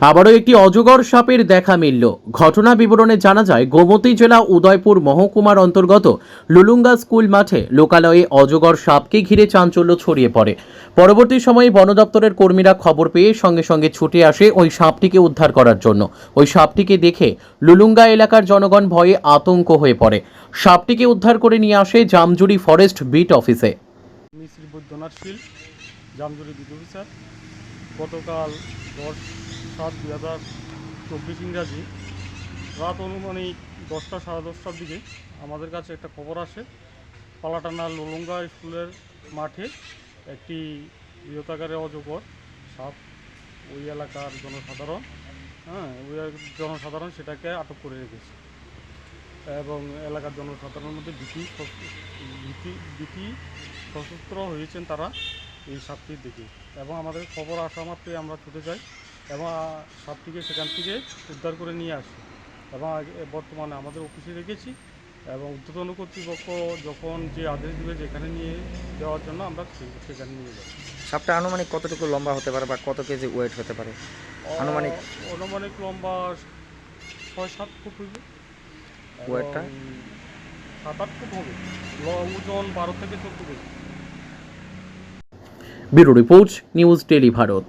আবারও একটি অজগর সাপের দেখা মিলল। ঘটনা বিবরণে জানা যায়, গোমতী জেলা উদয়পুর মহকুমার অন্তর্গত লুলুঙ্গা স্কুল মাঠে লোকালয়ে অজগর সাপকে ঘিরে চাঞ্চল্য ছড়িয়ে পড়ে। পরবর্তী সময়ে বন দপ্তরের কর্মীরা খবর পেয়ে সঙ্গে সঙ্গে ছুটে আসে ওই সাপটিকে উদ্ধার করার জন্য। ওই সাপটিকে দেখে লুলুঙ্গা এলাকার জনগণ ভয়ে আতঙ্ক হয়ে পড়ে। সাপটিকে উদ্ধার করে নিয়ে আসে জামজুরি ফরেস্ট বিট অফিসে। গতকাল দশ সাত দু হাজার চব্বিশ ইংরাজি। রাত অনুমানিক দশটা, সাড়ে দশটার দিকে আমাদের কাছে একটা খবর আসে। পালাটানা লোলঙ্গা স্কুলের মাঠে একটি বৃহতাকারে অজগর, সাপ ওই এলাকার জনসাধারণ হ্যাঁ ওই জনসাধারণ সেটাকে আটক করে রেখেছে। এবং এলাকার জনসাধারণের মধ্যে ভীতি ভীতি ভীতি সশস্ত্র হয়েছেন তারা এই সাপটির দিকে। এবং আমাদের খবর আসা মাত্রই আমরা ছুটে যাই। এবং সাপটিকে সেখান থেকে উদ্ধার করে নিয়ে আসি। এবং বর্তমানে আমাদের অফিসে রেখেছি এবং ঊর্ধ্বতন কর্তৃপক্ষ যখন যে আদেশ দেবে যেখানে নিয়ে যাওয়ার জন্য আমরা সেখানে নিয়ে যাই সাপটা আনুমানিক কতটুকু লম্বা হতে পারে বা কত কেজি ওয়েট হতে পারে? আনুমানিক? আনুমানিক লম্বা ছয় সাত ফুট হইবে। ওয়েটটা? সাত আট ফুট হবে। ওজন বারো থেকে চোদ্দ kg. Bureau report news tele Bharat.